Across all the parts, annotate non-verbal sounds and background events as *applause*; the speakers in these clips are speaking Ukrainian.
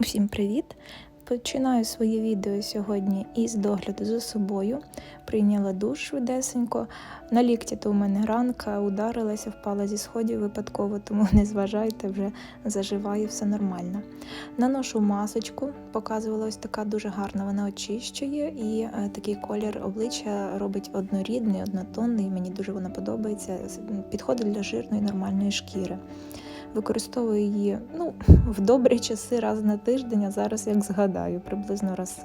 Усім привіт! Починаю своє відео сьогодні із догляду за собою. Прийняла душ швидесенько. На лікті то у мене ранка ударилася, впала зі сходів випадково, тому не зважайте, вже заживає все нормально. Наношу масочку, показувала ось така дуже гарна, вона очищує і е, такий колір обличчя робить однорідний, однотонний. Мені дуже вона подобається. Підходить для жирної нормальної шкіри використовую її ну, *laughs* в добрі часи раз на тиждень, а зараз, як згадаю, приблизно раз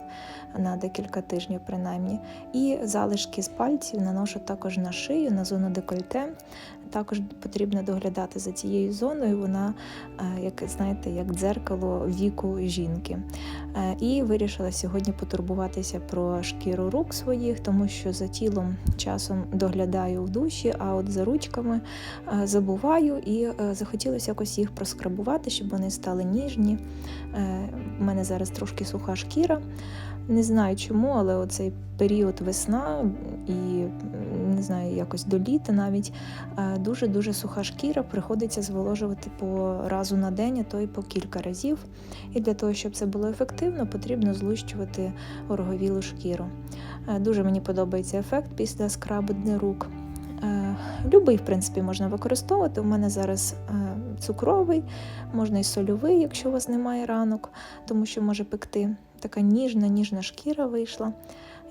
на декілька тижнів, принаймні. І залишки з пальців наношу також на шию, на зону декольте. Також потрібно доглядати за цією зоною. Вона, е, як знаєте, як дзеркало віку жінки. Е, і вирішила сьогодні потурбуватися про шкіру рук своїх, тому що за тілом часом доглядаю в душі, а от за ручками е, забуваю і захотілося якось їх проскрабувати, щоб вони стали ніжні. У мене зараз трошки суха шкіра. Не знаю чому, але оцей період весна і не знаю, якось до літа навіть дуже-дуже суха шкіра, приходиться зволожувати по разу на день, а то й по кілька разів. І для того, щоб це було ефективно, потрібно злущувати ороговілу шкіру. Дуже мені подобається ефект після скрабу для рук. Любий, в принципі, можна використовувати. У мене зараз цукровий, можна і сольовий, якщо у вас немає ранок, тому що може пекти. Така ніжна, ніжна шкіра вийшла.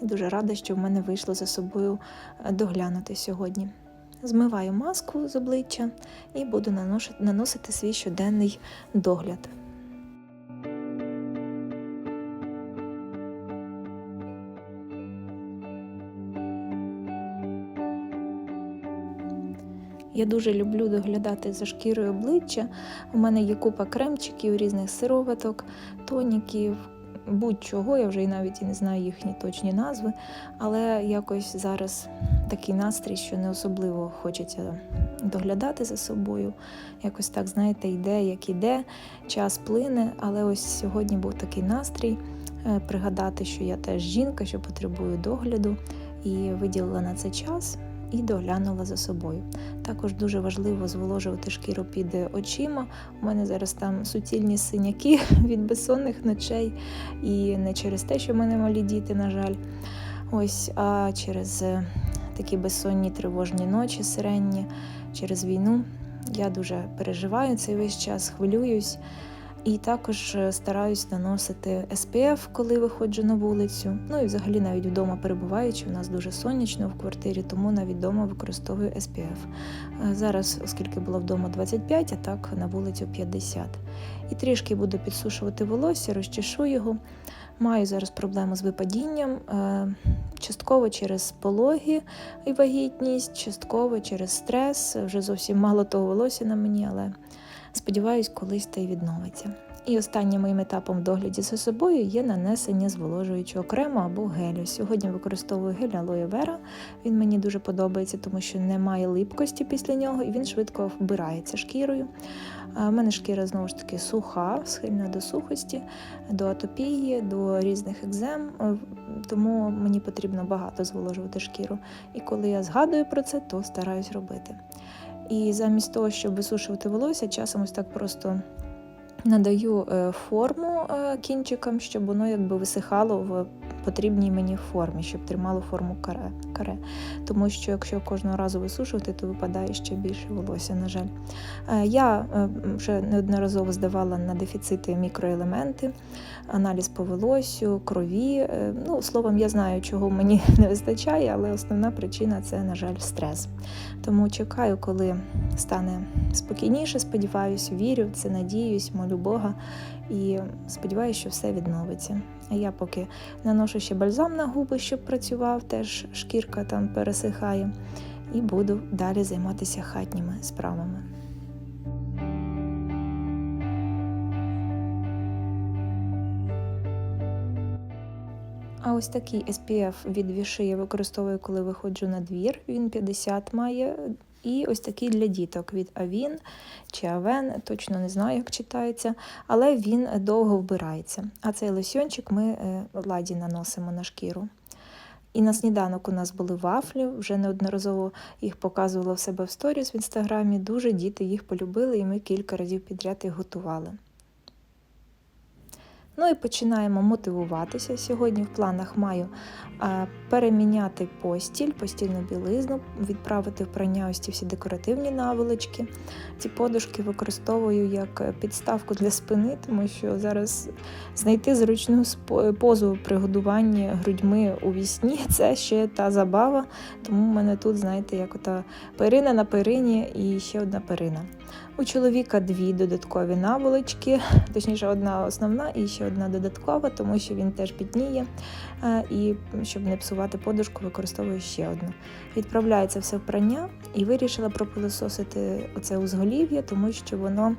І дуже рада, що в мене вийшло за собою доглянути сьогодні. Змиваю маску з обличчя і буду наносити свій щоденний догляд. Я дуже люблю доглядати за шкірою обличчя. У мене є купа кремчиків, різних сироваток, тоніків, будь-чого, я вже і навіть і не знаю їхні точні назви, але якось зараз такий настрій, що не особливо хочеться доглядати за собою. Якось так, знаєте, йде, як іде, час плине, але ось сьогодні був такий настрій. Е, пригадати, що я теж жінка, що потребую догляду, і виділила на це час і доглянула за собою. Також дуже важливо зволожувати шкіру під очима. У мене зараз там суцільні синяки *laughs* від безсонних ночей, і не через те, що в мене малі діти, на жаль, ось, а через е, такі безсонні тривожні ночі сиренні, через війну. Я дуже переживаю цей весь час, хвилююсь. І також е, стараюсь наносити SPF, коли виходжу на вулицю. Ну і взагалі навіть вдома перебуваючи, у нас дуже сонячно в квартирі, тому навіть вдома використовую SPF. Е, зараз, оскільки було вдома 25, а так на вулицю 50. І трішки буду підсушувати волосся, розчешу його. Маю зараз проблему з випадінням, е, частково через пологи і вагітність, частково через стрес. Вже зовсім мало того волосся на мені, але. Сподіваюсь, колись та й відновиться. І останнім моїм етапом в догляді за собою є нанесення зволожуючого крему або гелю. Сьогодні використовую гель Aloe Vera. Він мені дуже подобається, тому що немає липкості після нього і він швидко вбирається шкірою. У мене шкіра знову ж таки суха, схильна до сухості, до атопії, до різних екзем, тому мені потрібно багато зволожувати шкіру. І коли я згадую про це, то стараюсь робити. І замість того, щоб висушувати волосся, часом ось так просто надаю е, форму е, кінчикам, щоб воно якби висихало в потрібній мені формі, щоб тримало форму каре. каре. Тому що якщо кожного разу висушувати, то випадає ще більше волосся, на жаль. Е, я вже неодноразово здавала на дефіцити мікроелементи, аналіз по волосю, крові. Ну, Словом, я знаю, чого мені *laughs* не вистачає, але основна причина це, на жаль, стрес. Тому чекаю, коли стане спокійніше, сподіваюся, вірю в це, надіюсь, молю Бога і сподіваюся, що все відновиться. А я поки наношу ще бальзам на губи, щоб працював, теж шкірка там пересихає, і буду далі займатися хатніми справами. А ось такий SPF від Віши я використовую, коли виходжу на двір. Він 50 має. І ось такий для діток від Авін чи Авен, точно не знаю, як читається, але він довго вбирається. А цей лосьончик ми е, ладі наносимо на шкіру. І на сніданок у нас були вафлі, вже неодноразово їх показувала в себе в сторіс в інстаграмі. Дуже діти їх полюбили, і ми кілька разів підряд їх готували. Ну і починаємо мотивуватися. Сьогодні в планах маю переміняти постіль, постільну білизну, відправити в прання ось ці всі декоративні наволочки. Ці подушки використовую як підставку для спини, тому що зараз знайти зручну позу при годуванні грудьми у вісні це ще та забава. Тому в мене тут, знаєте, як ота перина на перині і ще одна перина. У чоловіка дві додаткові наволочки, точніше, одна основна і ще одна додаткова, тому що він теж пітніє. Е, І щоб не псувати подушку, використовую ще одну. Відправляється все в прання і вирішила пропилососити оце узголів'я, тому що воно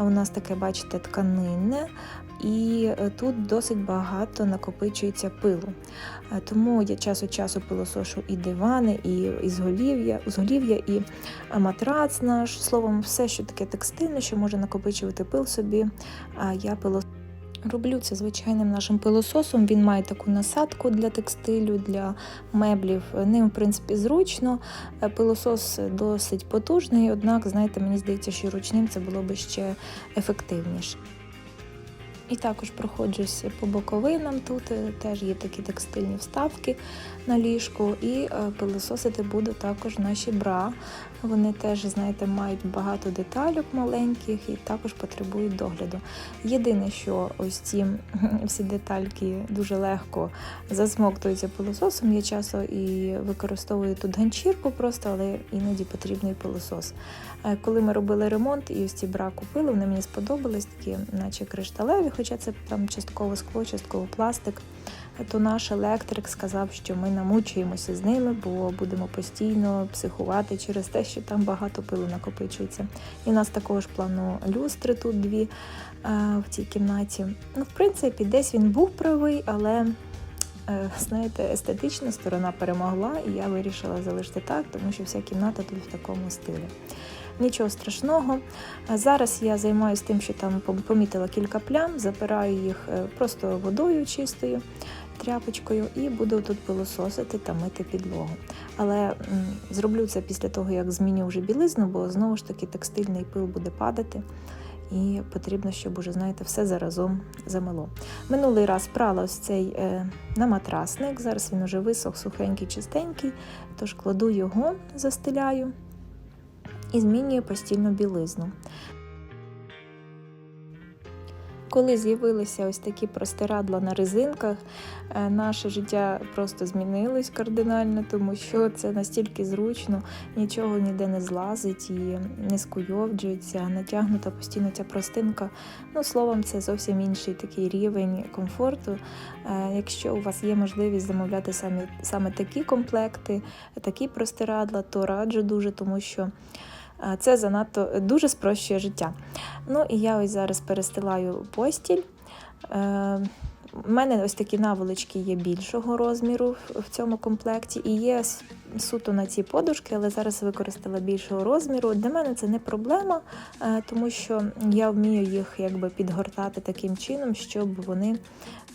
у нас таке, бачите, тканинне, і е, тут досить багато накопичується пилу. Е, Тому я час від часу пилосошу і дивани, і узголів'я, і е, матрац наш. Словом, все, що таке текстильне, що може накопичувати пил собі, я пилосошу. Роблю це звичайним нашим пилососом. Він має таку насадку для текстилю, для меблів. Ним, в принципі, зручно. Пилосос досить потужний, однак, знаєте, мені здається, що ручним це було би ще ефективніше. І також проходжуся по боковинам. Тут е, теж є такі текстильні вставки на ліжку, і е, пилососити буду також наші бра. Вони теж, знаєте, мають багато деталюк маленьких і також потребують догляду. Єдине, що ось ці *laughs* всі детальки дуже легко засмоктуються пилососом. Я часто і використовую тут ганчірку просто, але іноді потрібний пилосос. Е, Коли ми робили ремонт і ось ці бра купили, вони мені сподобались, такі, наче кришталеві, хоча це там частково скло, частково пластик. То наш електрик сказав, що ми намучуємося з ними, бо будемо постійно психувати через те, що там багато пилу накопичується. І у нас такого ж плану люстри тут дві е, в цій кімнаті. Ну, в принципі, десь він був правий, але. е, Знаєте, естетична сторона перемогла, і я вирішила залишити так, тому що вся кімната тут в такому стилі. Нічого страшного. Зараз я займаюся тим, що там помітила кілька плям, запираю їх е, просто водою чистою, тряпочкою, і буду тут пилососити та мити підлогу. Але зроблю це після того, як зміню вже білизну, бо знову ж таки текстильний пил буде падати. І потрібно, щоб уже, знаєте, все заразом замело. Минулий раз прала ось цей е, на матрасник. Зараз він уже висох, сухенький, чистенький, тож кладу його, застеляю і змінюю постільну білизну. Коли з'явилися ось такі простирадла на резинках, е, наше життя просто змінилось кардинально, тому що це настільки зручно, нічого ніде не злазить і не скуйовджується, натягнута постійно ця простинка. Ну, словом, це зовсім інший такий рівень комфорту. Е, Якщо у вас є можливість замовляти саме, саме такі комплекти, такі простирадла, то раджу дуже, тому що це занадто дуже спрощує життя. Ну і я ось зараз перестилаю постіль. Е, у мене ось такі наволочки є більшого розміру в- цьому комплекті, і є суто на ці подушки, але зараз використала більшого розміру. Для мене це не проблема, е, тому що я вмію їх якби підгортати таким чином, щоб вони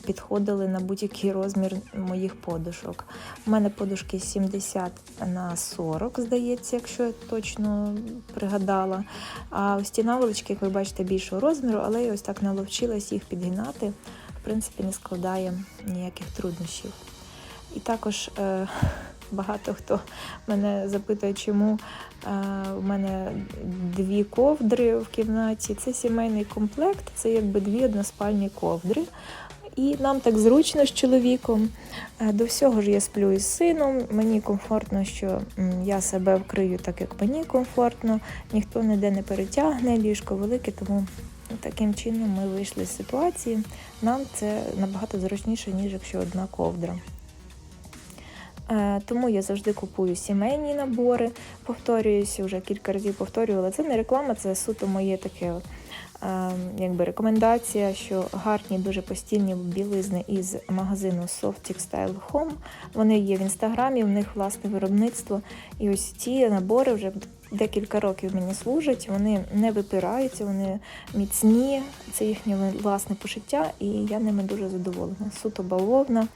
підходили на будь-який розмір моїх подушок. У мене подушки 70 на 40, здається, якщо я точно пригадала. А ось ті наволочки, як ви бачите, більшого розміру, але я ось так наловчилась їх підгинати. В принципі, не складає ніяких труднощів. І також е, багато хто мене запитує, чому е, у мене дві ковдри в кімнаті. Це сімейний комплект, це якби дві односпальні ковдри. І нам так зручно з чоловіком. Е, До всього ж я сплю із сином. Мені комфортно, що я себе вкрию так, як мені комфортно. Ніхто ніде не перетягне, ліжко велике, тому таким чином ми вийшли з ситуації. Нам це набагато зручніше, ніж якщо одна ковдра. Е, Тому я завжди купую сімейні набори. Повторююся, вже кілька разів повторювала. Це не реклама, це суто моє таке е, якби рекомендація, що гарні дуже постільні білизни із магазину Soft Textile Home. Вони є в інстаграмі, в них власне виробництво. І ось ці набори вже декілька років мені служать. Вони не випираються, вони міцні. Це їхнє власне пошиття, і я ними дуже задоволена. Суто бавовна.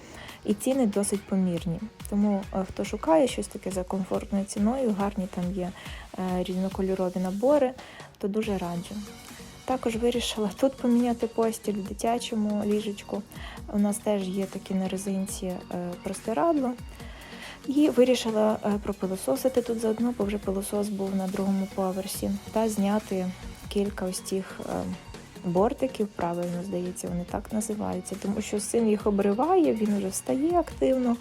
І ціни досить помірні. Тому е, хто шукає щось таке за комфортною ціною, гарні там є е, різнокольорові набори, то дуже раджу. Також вирішила *laughs* тут поміняти постіль в дитячому ліжечку. У нас теж є такі на резинці е, простирадло. І вирішила пропилососити тут заодно, бо вже пилосос був на другому поверсі, та зняти кілька ось тих бортиків, правильно здається, вони так називаються, тому що син їх обриває, він вже встає активно.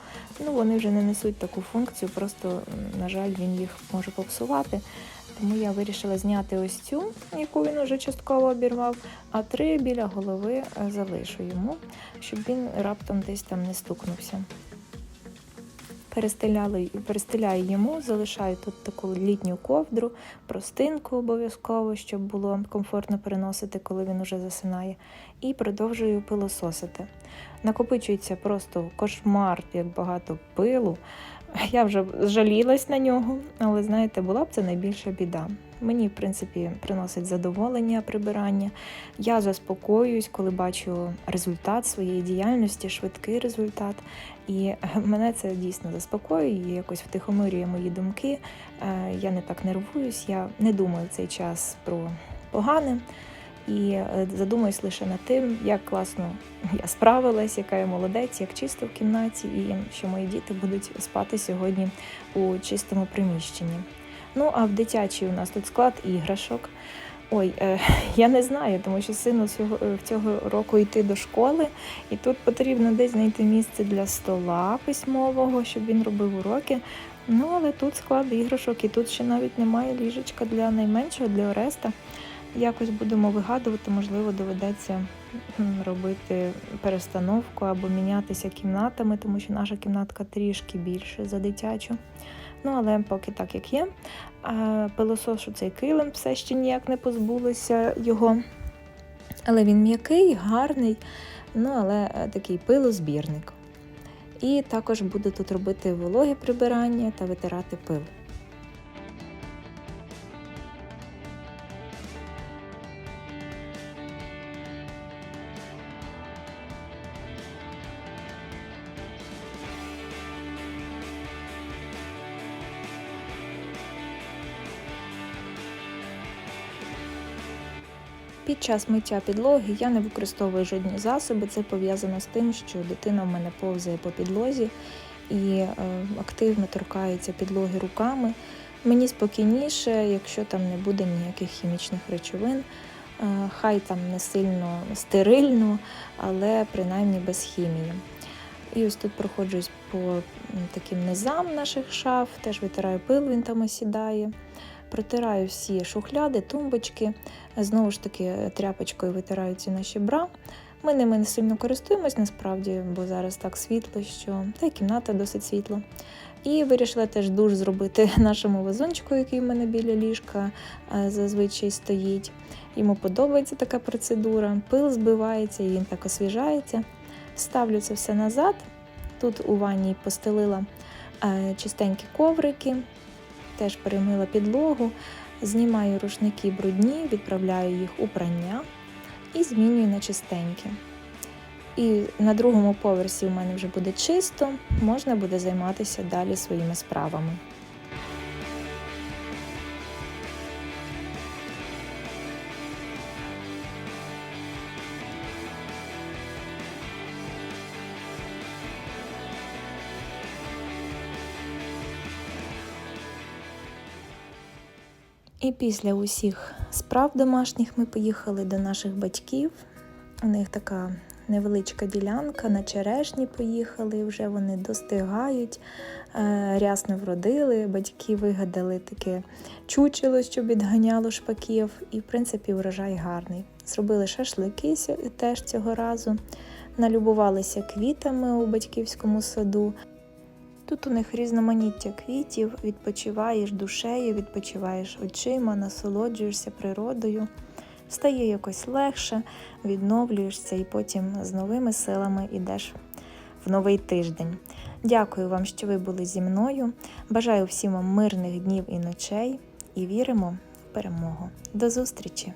Ну вони вже не несуть таку функцію, просто, на жаль, він їх може попсувати. Тому я вирішила зняти ось цю, яку він вже частково обірвав, а три біля голови е, залишу йому, щоб він раптом десь там не стукнувся. Перестеляли, перестеляю йому, залишаю тут таку літню ковдру, простинку обов'язково, щоб було комфортно переносити, коли він уже засинає, і продовжую пилососити. Накопичується просто кошмар, як багато пилу. Я вже жалілась на нього, але знаєте, була б це найбільша біда. Мені, в принципі, приносить задоволення прибирання. Я заспокоююсь, коли бачу результат своєї діяльності, швидкий результат. І мене це дійсно заспокоює, якось втихомирює мої думки. Е, Я не так нервуюсь, я не думаю цей час про погане. І е, задумуюсь лише над тим, як класно я справилась, яка я молодець, як чисто в кімнаті, і що мої діти будуть спати сьогодні у чистому приміщенні. Ну а в дитячій у нас тут склад іграшок. Ой, е, *laughs* я не знаю, тому що сину цього, е, цього року йти до школи, і тут потрібно десь знайти місце для стола письмового, щоб він робив уроки. Ну, але тут склад іграшок, і тут ще навіть немає ліжечка для найменшого, для Ореста. Якось будемо вигадувати, можливо, доведеться робити перестановку або мінятися кімнатами, тому що наша кімнатка трішки більше за дитячу. Ну, але поки так, як є. Пилосошу цей килим все ще ніяк не позбулися його. Але він м'який, гарний, ну але е, такий пилозбірник. І також буду тут робити вологе прибирання та витирати пил. Час миття підлоги я не використовую жодні засоби. Це пов'язано з тим, що дитина в мене повзає по підлозі і е, активно торкається підлоги руками. Мені спокійніше, якщо там не буде ніяких хімічних речовин. Е, Хай там не сильно стерильно, але принаймні без хімії. І ось тут проходжусь по таким низам наших шаф, теж витираю пил, він там осідає. Протираю всі шухляди, тумбочки. Знову ж таки, тряпочкою витираю ці наші бра. Ми ними не сильно користуємось насправді, бо зараз так світло, що та й кімната досить світла. І вирішила теж душ зробити *laughs* нашому вазончику, який в мене біля ліжка е, зазвичай стоїть. Йому подобається така процедура, пил збивається і він так освіжається. Ставлю це все назад. Тут у ванні постелила е, чистенькі коврики, теж перемила підлогу, знімаю рушники брудні, відправляю їх у прання і змінюю на чистенькі. І на другому поверсі у мене вже буде чисто, можна буде займатися далі своїми справами. І після усіх справ домашніх ми поїхали до наших батьків. У них така невеличка ділянка, на черешні поїхали, вже вони достигають, е, рясно вродили. Батьки вигадали таке чучело, щоб відганяло шпаків, і, в принципі, урожай гарний. Зробили шашлики теж цього разу, налюбувалися квітами у батьківському саду. Тут у них різноманіття квітів, відпочиваєш душею, відпочиваєш очима, насолоджуєшся природою. Стає якось легше, відновлюєшся і потім з новими силами йдеш в новий тиждень. Дякую вам, що ви були зі мною. Бажаю всім вам мирних днів і ночей і віримо в перемогу. До зустрічі!